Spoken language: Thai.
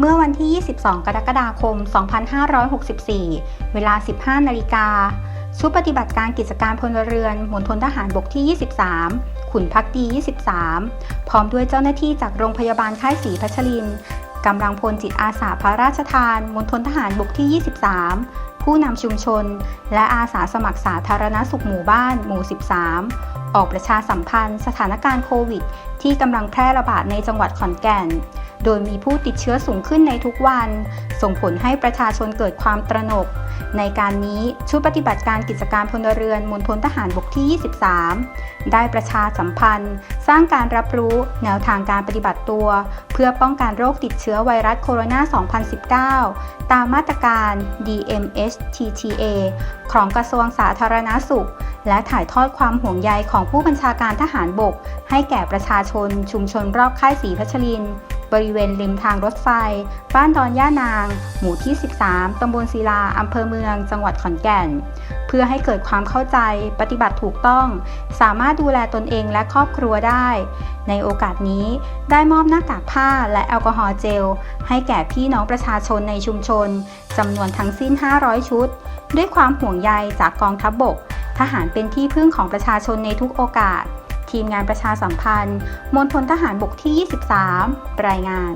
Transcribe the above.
เมื่อวันที่ 22 กรกฎาคม 2564 เวลา 15 นาฬิกา ชุดปฏิบัติการกิจการพลเรือนมณฑลทหารบกที่ 23 ขุนพักดี 23 พร้อมด้วยเจ้าหน้าที่จากโรงพยาบาลค่ายศรีพัชรินกำลังพลจิตอาสาพระราชทานมณฑลทหารบกที่ 23 ผู้นำชุมชน และอาสาสมัครสาธารณสุขหมู่บ้านหมู่ 13 ออกประชาสัมพันธ์ สถานการณ์โควิด ที่กำลังแพร่ระบาดในจังหวัดขอนแก่น โดยมีผู้ติดเชื้อสูงขึ้นในทุกวัน ส่งผลให้ประชาชนเกิดความตระหนก ในการนี้ชุดปฏิบัติการกิจการพลเรือนมณฑลทหารบกที่ 23 ได้ประชาสัมพันธ์ สร้างการรับรู้แนวทางการปฏิบัติตัว เพื่อป้องกันโรคติดเชื้อไวรัสโคโรนา 2019 ตามมาตรการ DMHTTA ของกระทรวงสาธารณาสุข และถ่ายทอดความห่วงใยของผู้บัญชาการทหารบก ให้แก่ประชาชนชุมชนรอบค่ายศรีพัชรินทร์ บริเวณริมทางรถไฟ บ้านดอนย่านาง หมู่ที่ 13 ตำบลศิลา อำเภอเมือง จังหวัดขอนแก่น เพื่อให้เกิดความเข้าใจ ปฏิบัติถูกต้อง สามารถดูแลตนเองและครอบครัวได้ ในโอกาสนี้ได้มอบหน้ากากผ้าและแอลกอฮอล์เจล ให้แก่พี่น้องประชาชนในชุมชนจำนวนทั้งสิ้น 500 ชุด ด้วยความห่วงใยจากกองทัพบบก ทหารเป็นที่พึ่งของประชาชนในทุกโอกาส ทีมงานประชาสัมพันธ์มณฑลทหารบกที่ 23 รายงาน